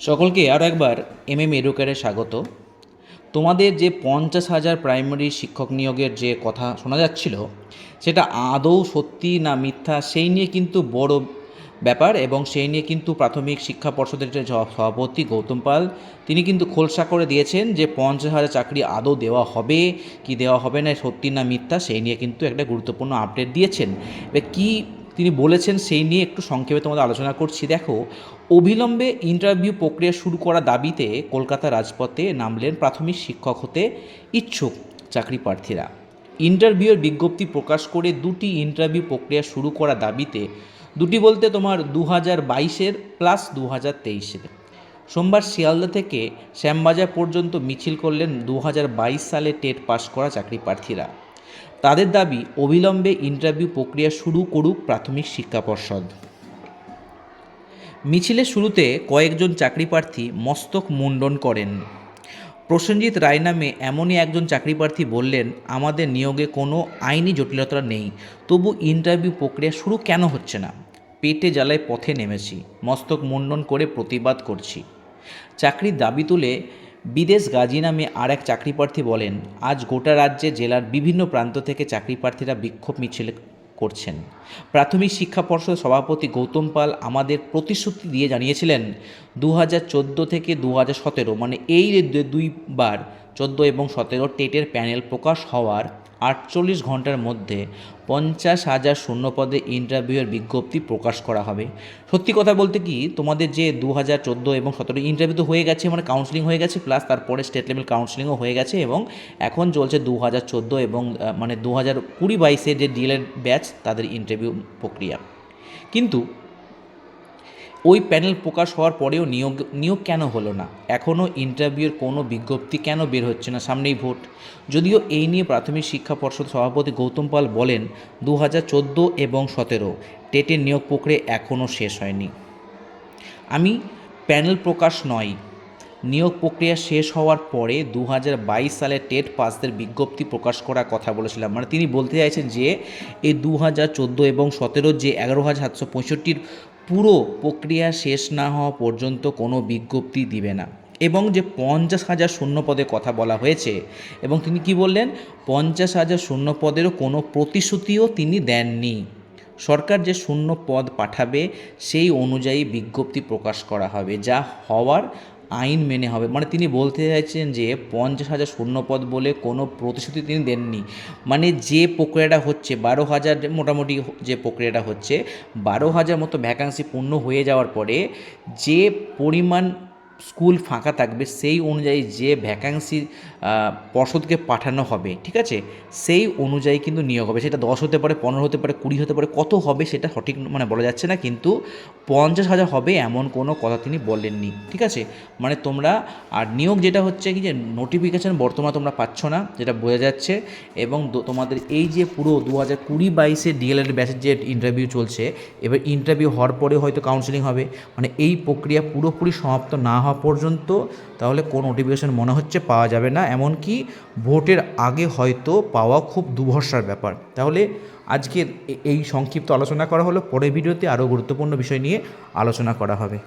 সকলকে আরও একবার এম এম এডুকেয়ারে স্বাগত। তোমাদের যে পঞ্চাশ হাজার প্রাইমারি শিক্ষক নিয়োগের যে কথা শোনা যাচ্ছিল, সেটা আদৌ সত্যি না মিথ্যা, সেই নিয়ে কিন্তু বড় ব্যাপার এবং সেই নিয়ে কিন্তু প্রাথমিক শিক্ষা পর্ষদের যে সভাপতি গৌতম পাল, তিনি কিন্তু খোলসা করে দিয়েছেন যে পঞ্চাশ হাজার চাকরি আদৌ দেওয়া হবে, কি দেওয়া হবে না, সত্যি না মিথ্যা, সেই নিয়ে কিন্তু একটা গুরুত্বপূর্ণ আপডেট দিয়েছেন। এবার কী তিনি বলেছেন সেই নিয়ে একটু সংক্ষেপে তোমাদের আলোচনা করছি। দেখো, অবিলম্বে ইন্টারভিউ প্রক্রিয়া শুরু করা দাবিতে কলকাতা রাজপথে নামলেন প্রাথমিক শিক্ষক হতে ইচ্ছুক চাকরি প্রার্থীরা। ইন্টারভিউয়ের বিজ্ঞপ্তি প্রকাশ করে দুটি ইন্টারভিউ প্রক্রিয়া শুরু করা দাবিতে, দুটি বলতে তোমার দু হাজার বাইশের প্লাস দু হাজার তেইশের। সোমবার শিয়ালদা থেকে শ্যামবাজার পর্যন্ত মিছিল করলেন দু হাজার বাইশ সালে টেট পাস করা চাকরি প্রার্থীরা। তাদের দাবি, অবিলম্বে ইন্টারভিউ প্রক্রিয়া শুরু করুক প্রাথমিক শিক্ষা পর্ষদ। মিছিলের শুরুতে কয়েকজন চাকরি প্রার্থী মস্তক মুন্ডন করেন। প্রসেনজিৎ রায় নামে এমনই একজন চাকরি প্রার্থী বললেন, আমাদের নিয়োগে কোনো আইনি জটিলতা নেই, তবু ইন্টারভিউ প্রক্রিয়া শুরু কেন হচ্ছে না? পেটে জ্বালায় পথে নেমেছি, মস্তক মুন্ডন করে প্রতিবাদ করছি। চাকরির দাবি তুলে বিদেশ গাজী নামে আর এক চাকরিপ্রার্থী বলেন, আজ গোটা রাজ্যে জেলার বিভিন্ন প্রান্ত থেকে চাকরিপ্রার্থীরা বিক্ষোভ মিছিল করছেন। প্রাথমিক শিক্ষা পর্ষদ সভাপতি গৌতম পাল আমাদের প্রতিশ্রুতি দিয়ে জানিয়েছিলেন দু হাজার চোদ্দ থেকে দু হাজার সতেরো মানে এই দুইবার চোদ্দ এবং সতেরো টেটের প্যানেল প্রকাশ হওয়ার আটচল্লিশ ঘণ্টার মধ্যে পঞ্চাশ হাজার শূন্যপদে ইন্টারভিউয়ের বিজ্ঞপ্তি প্রকাশ করা হবে। সত্যি কথা বলতে কি, তোমাদের যে দু হাজার চোদ্দ এবং সতেরো ইন্টারভিউ তো হয়ে গেছে মানে কাউন্সিলিং হয়ে গেছে প্লাস তারপরে স্টেট লেভেল কাউন্সিলিংও হয়ে গেছে এবং এখন চলছে দু হাজার চোদ্দ এবং মানে দু হাজার কুড়ি বাইশের যে ডিএলএড ব্যাচ তাদের ইন্টারভিউ প্রক্রিয়া। কিন্তু ওই প্যানেল প্রকাশ হওয়ার পরেও নিয়োগ নিয়োগ কেন হলো না? এখনও ইন্টারভিউর কোনো বিজ্ঞপ্তি কেন বের হচ্ছে না সামনেই ভোট? যদিও এই নিয়ে প্রাথমিক শিক্ষা পর্ষদ সভাপতি গৌতম পাল বলেন দু হাজার চোদ্দ এবং সতেরো টেটের নিয়োগ প্রক্রিয়া এখনও শেষ হয়নি। আমি প্যানেল প্রকাশ নয় নিয়োগ প্রক্রিয়া শেষ হওয়ার পরে দু হাজার বাইশ সালে টেট পাসদের বিজ্ঞপ্তি প্রকাশ করার কথা বলেছিলাম। মানে তিনি বলতে চাইছেন যে, এই দু হাজার চোদ্দ এবং সতেরো যে এগারো হাজার সাতশো পঁয়ষট্টির পুরো প্রক্রিয়া শেষ না হওয়া পর্যন্ত কোনো বিজ্ঞপ্তি দিবে না। এবং যে পঞ্চাশ হাজার শূন্য পদে কথা বলা হয়েছে, এবং তিনি কি বললেন? পঞ্চাশ হাজার শূন্য পদেরও কোনো প্রতিশ্রুতিও তিনি দেননি। সরকার যে শূন্য পদ পাঠাবে, সেই অনুযায়ী বিজ্ঞপ্তি প্রকাশ করা হবে, যা হওয়ার আইন মেনে হবে। মানে তিনি বলতে চাইছেন যে পঞ্চাশ হাজার শূন্যপদ বলে কোনো প্রতিশ্রুতি তিনি দেননি। মানে যে প্রক্রিয়াটা হচ্ছে, বারো হাজার মোটামুটি যে প্রক্রিয়াটা হচ্ছে, বারো হাজার মতো ভ্যাকান্সি পূর্ণ হয়ে যাওয়ার পরে যে পরিমাণ স্কুল ফাঁকা থাকবে, সেই অনুযায়ী যে ভ্যাকান্সি পর্ষদকে পাঠানো হবে, ঠিক আছে? সেই অনুযায়ী কিন্তু নিয়োগ হবে। সেটা দশ হতে পারে, পনেরো হতে পারে, কুড়ি হতে পারে, কত হবে সেটা সঠিক মানে বলা যাচ্ছে না, কিন্তু পঞ্চাশ হাজার হবে এমন কোনো কথা তিনি বলেননি, ঠিক আছে? মানে তোমরা, আর নিয়োগ যেটা হচ্ছে কি যে নোটিফিকেশান বর্তমানে তোমরা পাচ্ছ না, যেটা বোঝা যাচ্ছে, এবং তোমাদের এই যে পুরো দু হাজার কুড়ি বাইশে ডিএলএড ব্যাচের যে ইন্টারভিউ চলছে, এবার ইন্টারভিউ হওয়ার পরে হয়তো কাউন্সিলিং হবে মানে এই প্রক্রিয়া পুরোপুরি সমাপ্ত না হওয়া পর্যন্ত তাহলে কোন নোটিফিকেশান মনে হচ্ছে পাওয়া যাবে না। এমনকি ভোটের আগে হয়তো পাওয়া খুব দুভরসার ব্যাপার। তাহলে আজকের এই সংক্ষিপ্ত আলোচনা করা হলো। পরের ভিডিওতে আরও গুরুত্বপূর্ণ বিষয় নিয়ে আলোচনা করা হবে।